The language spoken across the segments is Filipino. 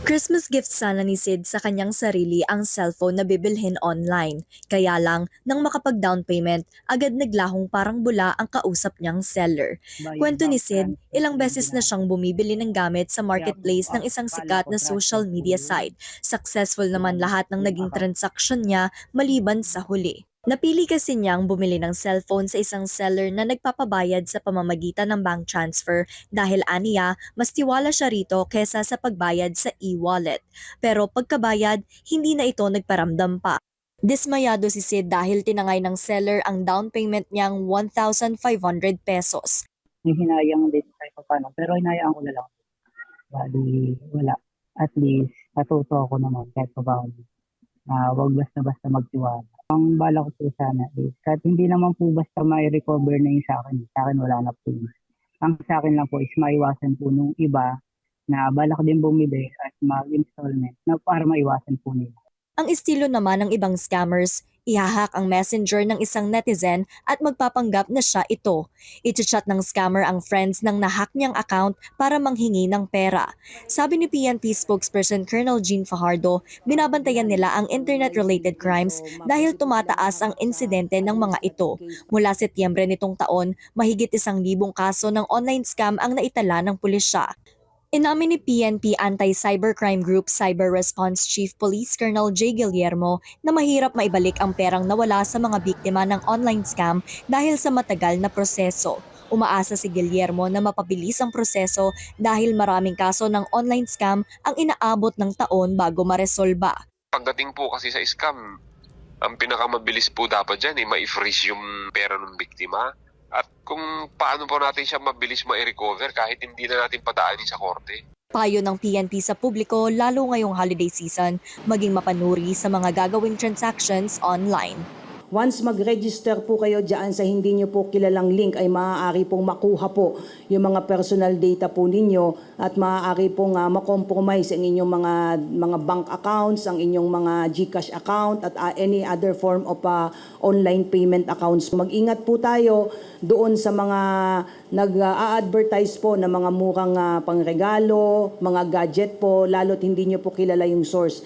Christmas gift sana ni Sid sa kanyang sarili ang cellphone na bibilhin online. Kaya lang, nang makapag-down payment, agad naglahong parang bula ang kausap niyang seller. Kwento ni Sid, ilang beses na siyang bumibili ng gamit sa marketplace ng isang sikat na social media site. Successful naman lahat ng naging transaction niya maliban sa huli. Napili kasi niyang bumili ng cellphone sa isang seller na nagpapabayad sa pamamagitan ng bank transfer dahil aniya, mas tiwala siya rito kesa sa pagbayad sa e-wallet. Pero pagkabayad, hindi na ito nagparamdam pa. Dismayado si Sid dahil tinangay ng seller ang down payment niyang 1,500 pesos. May hinayang din kahit pa paano. Pero hinayaan ko na lang. Bali, wala. At least, natuto ako naman kahit pa paano. Ah, wag basta-basta magtiwala. Ang bala ko po sana is, kahit hindi naman po basta may recover na yung sa akin. Sa akin wala na po. Ang sa akin lang po is maiwasan po nung iba na bala ko din bumili at mag-installment na para maiwasan po nila. Ang estilo naman ng ibang scammers, ihahak ang messenger ng isang netizen at magpapanggap na siya ito. Iti-chat ng scammer ang friends ng nahack niyang account para manghingi ng pera. Sabi ni PNP spokesperson Colonel Jean Fajardo, binabantayan nila ang internet-related crimes dahil tumataas ang insidente ng mga ito. Mula Setyembre nitong taon, mahigit isang libong kaso ng online scam ang naitala ng pulisya. Inamin ni PNP Anti-Cybercrime Group Cyber Response Chief Police Colonel J. Guillermo na mahirap maibalik ang perang nawala sa mga biktima ng online scam dahil sa matagal na proseso. Umaasa si Guillermo na mapabilis ang proseso dahil maraming kaso ng online scam ang inaabot ng taon bago maresolba. Pagdating po kasi sa scam, ang pinakamabilis po dapat dyan, eh, ma-freeze yung pera ng biktima. At kung paano po natin siya mabilis ma-recover kahit hindi na natin padaanin sa korte. Payo ng PNP sa publiko lalo ngayong holiday season maging mapanuri sa mga gagawing transactions online. Once mag-register po kayo dyan sa hindi nyo po kilalang link ay maaari pong makuha po yung mga personal data po ninyo at maaari pong uh, makompromise ang inyong mga mga bank accounts, ang inyong mga GCash account at uh, any other form of uh, online payment accounts. Mag-ingat po tayo doon sa mga nag-a-advertise po na mga murang uh, pangregalo, mga gadget po, lalo't hindi nyo po kilala yung source.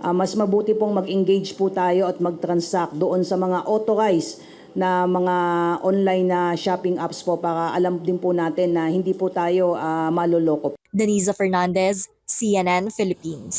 Uh, mas mabuti pong mag-engage po tayo at mag-transact doon sa mga authorized na mga online na shopping apps po para alam din po natin na hindi po tayo uh, maloloko. Denisa Fernandez, CNN Philippines.